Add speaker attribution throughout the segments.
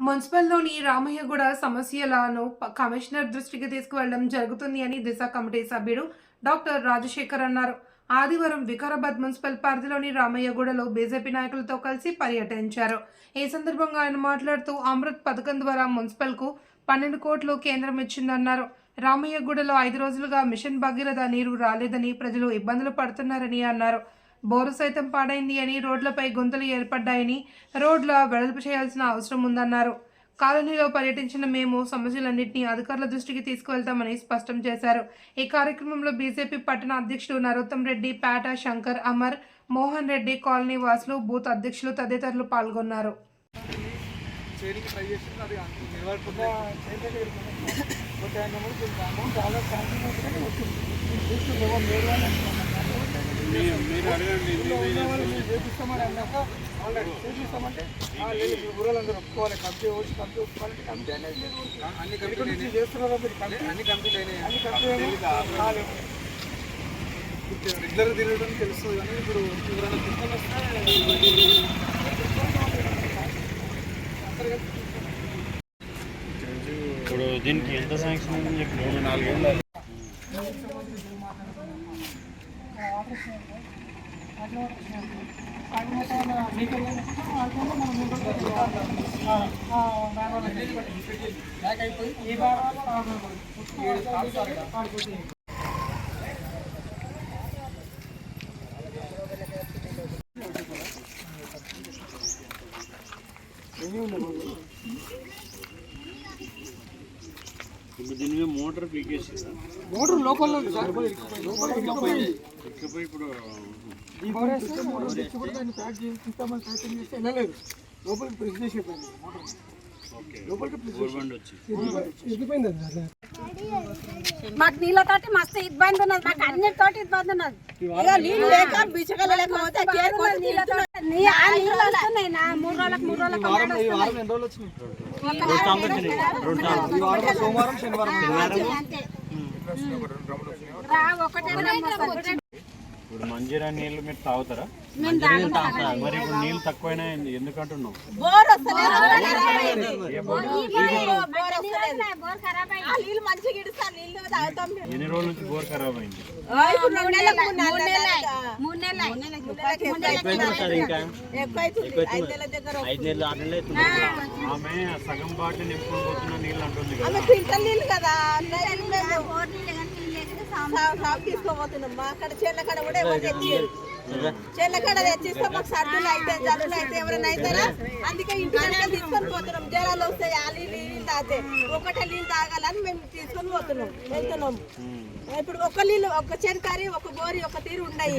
Speaker 1: మున్సిపల్లోని రామయ్యగూడ సమస్యలను కమిషనర్ దృష్టికి తీసుకువెళ్ళడం జరుగుతుంది అని దిశ కమిటీ సభ్యుడు డాక్టర్ రాజశేఖర్ అన్నారు. ఆదివారం వికారాబాద్ మున్సిపల్ పరిధిలోని రామయ్యగూడలో బీజేపీ నాయకులతో కలిసి పర్యటించారు. ఈ సందర్భంగా ఆయన మాట్లాడుతూ అమృత్ పథకం ద్వారా మున్సిపల్కు పన్నెండు కోట్లు కేంద్రం ఇచ్చిందన్నారు. రామయ్యగూడలో ఐదు రోజులుగా మిషన్ భగీరథ నీరు రాలేదని ప్రజలు ఇబ్బందులు పడుతున్నారని అన్నారు. బోరు సైతం పాడైంది అని రోడ్లపై గుంతలు ఏర్పడ్డాయని రోడ్ల వెడల్పు చేయాల్సిన అవసరం ఉందన్నారు. కాలనీలో పర్యటించిన మేము సమస్యలన్నింటినీ అధికారుల దృష్టికి తీసుకువెళ్తామని స్పష్టం చేశారు. ఈ కార్యక్రమంలో బీజేపీ పట్టణ అధ్యక్షుడు నరోత్తం రెడ్డి పేట శంకర్ అమర్ మోహన్ రెడ్డి కాలనీ వాసులు బూత్ అధ్యక్షులు తదితరులు పాల్గొన్నారు.
Speaker 2: చేయడానికి బట్ ఆయన అమౌంట్ ఆల్రెడీ శాంక్షన్ అవుతుంది మీరు చూస్తుంది ఎవరు లేరు చేపిస్తామని అన్నాక ఆల్రెడీ చేపిస్తామంటే లేదు మీ ఒప్పుకోవాలి కమిటీ వచ్చి ఒప్పుకోవాలంటే అనేది లేదు అన్ని చేస్తున్నారా మీరు అన్ని అన్ని రెగ్యులర్ తిరగడం తెలుస్తుంది కానీ ఇప్పుడు ఎవరైనా వస్తే
Speaker 3: దీనికి ఎంత శాంక్షన్ ఉందని చెప్పి మూడు నాలుగేళ్ళు ఇప్పుడు దీని మీద మోటార్ పీకేసి
Speaker 2: మోటార్ లోపల ఉంది సార్. లోపల ఇరుక్కుపోయింది.
Speaker 3: ఇకపోయి ఇప్పుడు
Speaker 2: ఈ మోటార్ మోటార్ తెచ్చి కూడా దాన్ని ప్యాక్ చేసి ఇస్తామని ప్రయత్నం చేస్తే వెళ్ళలేదు. లోపలికి ప్రెస్ చేసి అయిపోయింది మోటార్
Speaker 4: మాకు నీళ్ళతోటి మస్తు ఇబ్బంది ఉన్నది మాకు అన్నిటితోటి ఇబ్బంది ఉన్నది. నీళ్ళు లేక బిచ్చగల మూడు రోజులకు మూడు రోజులకు రా ఒకటే.
Speaker 3: ఇప్పుడు మంజీరా నీళ్ళు మీరు తాగుతారా. మరి ఇప్పుడు నీళ్ళు తక్కువైనా ఎందుకు అంటున్నావు
Speaker 4: బోర్ వస్తలేదు. బోర్ వస్తలేదు. ఆ నీళ్ళు మంచిగా ఇడుస్తా. నీళ్ళు తాగుతాం మేము.
Speaker 3: ఎన్ని రోజుల నుంచి బోర్ ఖరాబ్ అయింది? ఆమె సగం బాటిల్ నింపుకొని పోతున్న నీళ్ళు అంటుంది కదా.
Speaker 4: మా అక్కడ చేళ్ళ కాడ కూడా ఎవరు తెచ్చారు. కాడ తెచ్చిస్తే మాకు సర్దులు అయితే జబ్బులు అయితే ఎవరైనా అవుతారా అందుకే ఇంటి దగ్గర తీసుకొని పోతున్నాం. జ్వరాలు వస్తాయి ఆ నీళ్ళు తాగితే ఒకటే నీళ్ళు తాగాలని మేము తీసుకొని పోతున్నాం వెళ్తున్నాం. ఇప్పుడు ఒక నీళ్ళు ఒక చెనకారి ఒక బోరి ఒక తీరు ఉన్నాయి.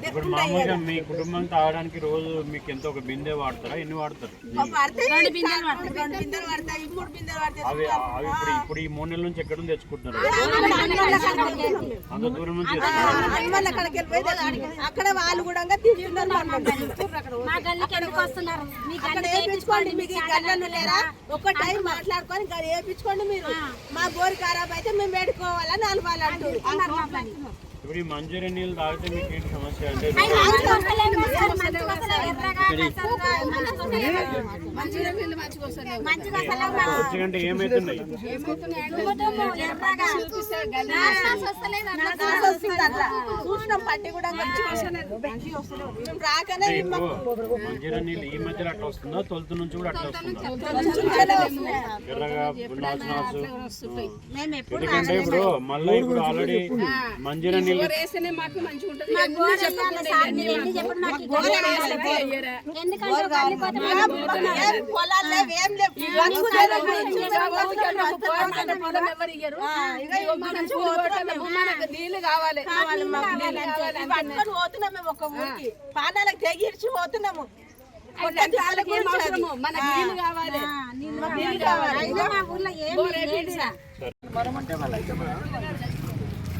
Speaker 3: ఇప్పుడు మామూలుగా మీ కుటుంబం తాగడానికి రోజు మీకు ఎంత ఒక బిందె వాడతారా ఎన్ని వాడతారు
Speaker 4: పడతాయి రెండు బిందెలు పడతాయి రెండు బిందెలు పడతాయి మూడు బిందెలు
Speaker 3: అవి అవి ఇప్పుడు ఇప్పుడు ఈ మూడు నెలల నుంచి ఎక్కడ నుంచి తెచ్చుకుంటున్నారు అంత దూరం నుంచి
Speaker 4: అక్కడ వాళ్ళు కూడా వేయించుకోండి మీకు ఈ గల్లలు లేరా ఒక టైం మాట్లాడుకొని ఇక్కడ వేయించుకోండి మీరు మా బోర్ ఖరాబ్ అయితే మేము పెట్టుకోవాలని అంటారు
Speaker 3: ఇప్పుడు ఈ మంజూరీ నీళ్ళు తాగితే మీకు ఏంటి సమస్య అంటే వచ్చికంటే ఏమవుతున్నాయి మంజీరా నీళ్ళు ఈ మధ్యలో అట్లా వస్తుందా తొలుతు నుంచి కూడా అట్లా వస్తుందా ఎర్రగా ఎందుకంటే ఇప్పుడు మళ్ళీ ఇప్పుడు ఆల్రెడీ మంజీరా నీళ్ళు
Speaker 4: పొలాలు లేవు, ఏం లేవు. బతుకు తెరువు గురించి మేము బతుకుతాం, బతుకుతాం. ఆ, ఇక ఈ గురించి పోతున్నాం మేము. కావాలి మాకు నీళ్ళు. పట్టుకొని పోతున్నాం మేము ఒక ఊరికి పానాలకు తెగిర్చి పోతున్నాము నీళ్ళు కావాలి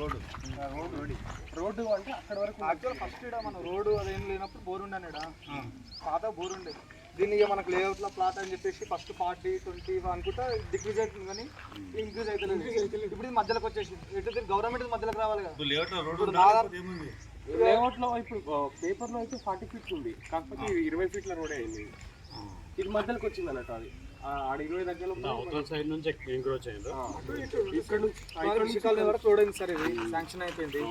Speaker 2: రోడ్డు. రోడ్డు. అంటే అక్కడ వరకు యాక్చువల్ ఫస్ట్ ఇక్కడ మన రోడ్డు అదేం లేనప్పుడు బోర్ ఉండే పాత బోర్ ఉండే. దీన్ని ఇక మనకు లేఅవుట్లో ప్లాట్ అని చెప్పేసి ఫస్ట్ ఫార్టీ ట్వంటీ అనుకుంటా డిక్రీజ్ అవుతుంది కానీ ఇంక్రీజ్ అవుతుంది ఇప్పుడు ఇది మధ్యలోకి వచ్చేసి ఎటు గవర్నమెంట్ మధ్యలోకి రావాలి కదా. ఇప్పుడు దాదాపు
Speaker 5: లేఅవుట్లో ఇప్పుడు పేపర్లో అయితే ఫార్టీ ఫీట్స్ ఉంది. కాకపోతే ఇరవై ఫీట్ల రోడ్ అయింది. ఇది మధ్యలోకి వచ్చింది అన్నట్టు అది. ఇరవై దగ్గర
Speaker 3: అవతల సైడ్ నుంచి ఎంక్రోచ్ అయింది
Speaker 5: ఇక్కడ నుంచి
Speaker 2: ఇక్కడ నుంచి వరకు రోడ్ అయింది సార్ ఇది. శాంక్షన్ అయిపోయింది.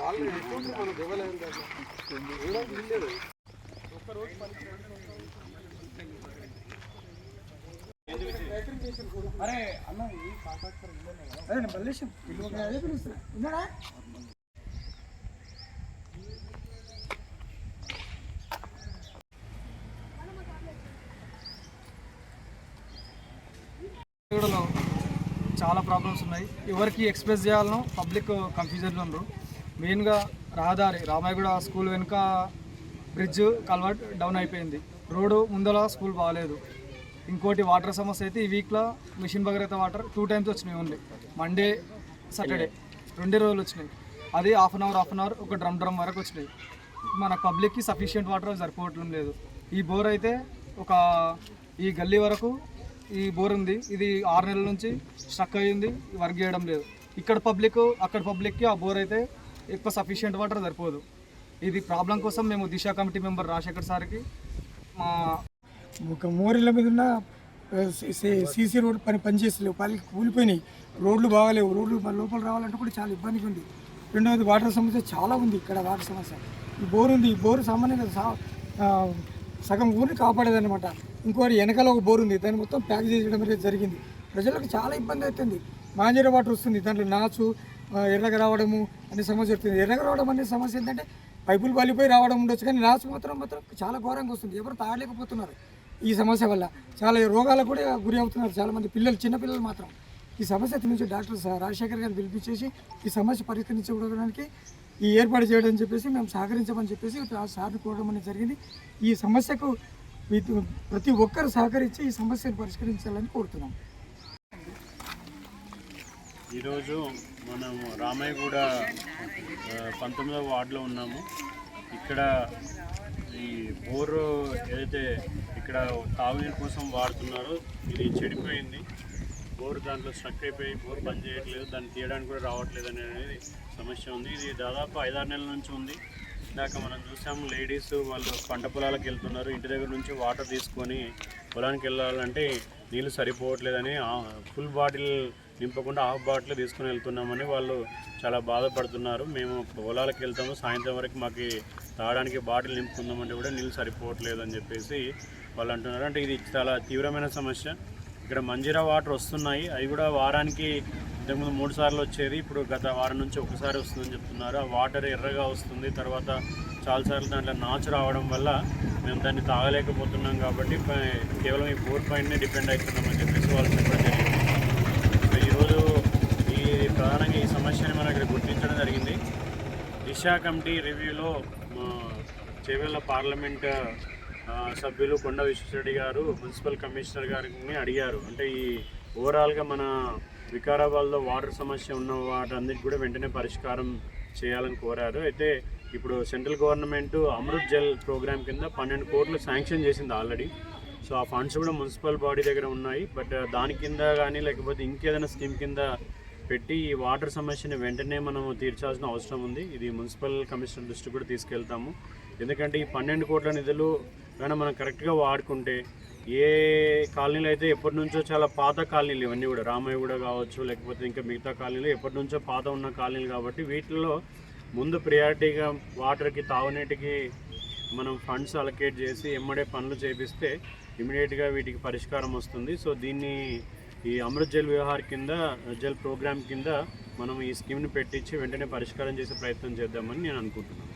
Speaker 2: వాళ్ళు ఎటువంటి మనం ఇవ్వలేదు అరే అన్న ఇది కాపాడుతారు అదే నేను మల్లేశం అదే పిలుస్తున్నా. ఉన్నాడా? చాలా ప్రాబ్లమ్స్ ఉన్నాయి. ఎవరికి ఎక్స్ప్రెస్ చేయాలనో పబ్లిక్ కన్ఫ్యూజన్లో ఉన్నారు మెయిన్గా రహదారి రామాయగూడ స్కూల్ వెనుక బ్రిడ్జ్ కల్వర్ట్ డౌన్ అయిపోయింది. రోడ్డు ముందల స్కూల్ బాగాలేదు ఇంకోటి వాటర్ సమస్య అయితే ఈ వీక్లో mission Bhagiratha water two times వచ్చినాయి ఓన్లీ మండే సాటర్డే రెండే రోజులు వచ్చినాయి. అది half an hour half an hour ఒక డ్రమ్ డ్రమ్ వరకు వచ్చినాయి. మన పబ్లిక్కి సఫిషియంట్ వాటర్ సరిపోవటం లేదు. ఈ బోర్ అయితే ఒక ఈ గల్లీ వరకు ఈ బోర్ ఉంది. ఇది ఆరు నెలల నుంచి స్ట్రక్ అయ్యింది. వర్క్ చేయడం లేదు. ఇక్కడ పబ్లిక్ అక్కడ పబ్లిక్కి ఆ బోర్ అయితే ఎక్కువ సఫిషియెంట్ వాటర్ సరిపోదు. ఇది ప్రాబ్లం కోసం మేము దిశ కమిటీ మెంబర్ రాజశేఖర్ సార్కి మా
Speaker 6: ఒక మోరీల మీద ఉన్న సీసీ రోడ్ పని పనిచేస్తలేవు పని కూలిపోయినాయి. రోడ్లు బాగాలేవు. రోడ్లు లోపల రావాలంటే కూడా చాలా ఇబ్బందిగా ఉంది. రెండవది వాటర్ సమస్య చాలా ఉంది ఇక్కడ వాటర్ సమస్య. ఈ బోర్ ఉంది. ఈ బోరు సామాన్యంగా సగం ఊరిని కాపాడేదన్నమాట. ఇంకోటి వెనకాల ఒక బోర్ ఉంది. దాన్ని మొత్తం ప్యాక్ చేయడం అనేది జరిగింది. ప్రజలకు చాలా ఇబ్బంది అవుతుంది. మాంజీర వాటర్ వస్తుంది. దాంట్లో నాచు ఆ, ఎర్రగా రావడము అనే సమస్య వస్తుంది. ఎర్రగా రావడం అనే సమస్య ఏంటంటే పైపులు పలిపోయి రావడం ఉండొచ్చు కానీ నాచు మాత్రం మాత్రం చాలా ఘోరంగా వస్తుంది. ఎవరు తాగలేకపోతున్నారు ఈ సమస్య వల్ల. చాలా రోగాలకు కూడా గురి అవుతున్నారు చాలామంది పిల్లలు చిన్నపిల్లలు మాత్రం. ఈ సమస్య నుంచి డాక్టర్ రాజశేఖర్ గారిని పిలిపించేసి ఈ సమస్య పరిష్కరించడానికి ఈ ఏర్పాటు చేయడం చెప్పేసి మేము సహకరించమని చెప్పేసి ఆ సార్ని కోరడం అనేది జరిగింది. ఈ సమస్యకు వీటి- ప్రతి ఒక్కరు సహకరించి ఈ సమస్యను పరిష్కరించాలని కోరుతున్నాం.
Speaker 3: ఈరోజు మనము రామయ్యగూడ ఆ, పంతొమ్మిదవ వార్డులో ఉన్నాము. ఇక్కడ ఈ బోరు ఏదైతే ఇక్కడ తాగునీరు కోసం వాడుతున్నారో ఇది చెడిపోయింది. బోర్ దాంట్లో స్ట్రక్ అయిపోయి బోర్ పనిచేయట్లేదు చేయట్లేదు దాన్ని తీయడానికి కూడా రావట్లేదు అనేది సమస్య ఉంది. ఇది దాదాపు ఐదారు నెలల నుంచి ఉంది. ఇందాక మనం చూసాము లేడీస్ వాళ్ళు పంట పొలాలకు వెళ్తున్నారు. ఇంటి దగ్గర నుంచి వాటర్ తీసుకొని పొలానికి వెళ్ళాలంటే నీళ్ళు సరిపోవట్లేదని ఫుల్ బాటిల్ నింపకుండా హాఫ్ బాటిల్ తీసుకుని వెళ్తున్నామని వాళ్ళు చాలా బాధపడుతున్నారు. మేము పొలాలకు వెళ్తాము సాయంత్రం వరకు మాకు తాగడానికి బాటిల్ నింపుకుందామంటే కూడా నీళ్ళు సరిపోవట్లేదు అని చెప్పేసి వాళ్ళు అంటున్నారు. అంటే ఇది చాలా తీవ్రమైన సమస్య. ఇక్కడ మంజీరా వాటర్ వస్తున్నాయి. అవి కూడా వారానికి ఇంతకుముందు మూడు సార్లు వచ్చేది ఇప్పుడు గత వారం నుంచి ఒకసారి వస్తుందని చెప్తున్నారు. ఆ వాటర్ ఎర్రగా వస్తుంది తర్వాత చాలాసార్లు దాంట్లో నాచు రావడం వల్ల మేము దాన్ని తాగలేకపోతున్నాం కాబట్టి కేవలం ఈ బోర్ పైనే డిపెండ్ అవుతున్నామని చెప్పేసి వాళ్ళు చెప్పడం జరిగింది. సో ఈరోజు ఈ ప్రధానంగా ఈ సమస్యని మనం ఇక్కడ గుర్తించడం జరిగింది. దిశ కమిటీ రివ్యూలో మా చేవెళ్ళ పార్లమెంట్ సభ్యులు కొండ విశ్వరెడ్డి గారు మున్సిపల్ కమిషనర్ గారిని అడిగారు. అంటే ఈ ఓవరాల్గా మన వికారాబాద్లో వాటర్ సమస్య ఉన్న వాటన్నిటి కూడా వెంటనే పరిష్కారం చేయాలని కోరారు. అయితే ఇప్పుడు central government Amrut Jal program కింద పన్నెండు కోట్లు శాంక్షన్ చేసింది ఆల్రెడీ. సో ఆ ఫండ్స్ కూడా మున్సిపల్ బాడీ దగ్గర ఉన్నాయి. బట్ దాని కింద కానీ లేకపోతే ఇంకేదైనా స్కీమ్ కింద పెట్టి ఈ వాటర్ సమస్యని వెంటనే మనం తీర్చాల్సిన అవసరం ఉంది. ఇది మున్సిపల్ కమిషనర్ దృష్టికి కూడా తీసుకెళ్తాము. ఎందుకంటే ఈ పన్నెండు కోట్ల నిధులు కానీ మనం కరెక్ట్గా వాడుకుంటే ఏ కాలనీలు అయితే ఎప్పటి నుంచో చాలా పాత కాలనీలు ఇవన్నీ కూడా రామయ్య కూడా కావచ్చు లేకపోతే ఇంకా మిగతా కాలనీలు ఎప్పటి నుంచో పాత ఉన్న కాలనీలు కాబట్టి వీటిల్లో ముందు ప్రియారిటీగా వాటర్కి తాగునీటికి మనం ఫండ్స్ అలొకేట్ చేసి ఎమ్మడే పనులు చేపిస్తే ఇమీడియట్గా వీటికి పరిష్కారం వస్తుంది. సో దీన్ని ఈ అమృత్ జల్ వ్యవహార్ కింద జల్ ప్రోగ్రామ్ కింద మనం ఈ స్కీమ్ని పెట్టించి వెంటనే పరిష్కారం చేసే ప్రయత్నం చేద్దామని నేను అనుకుంటున్నాను.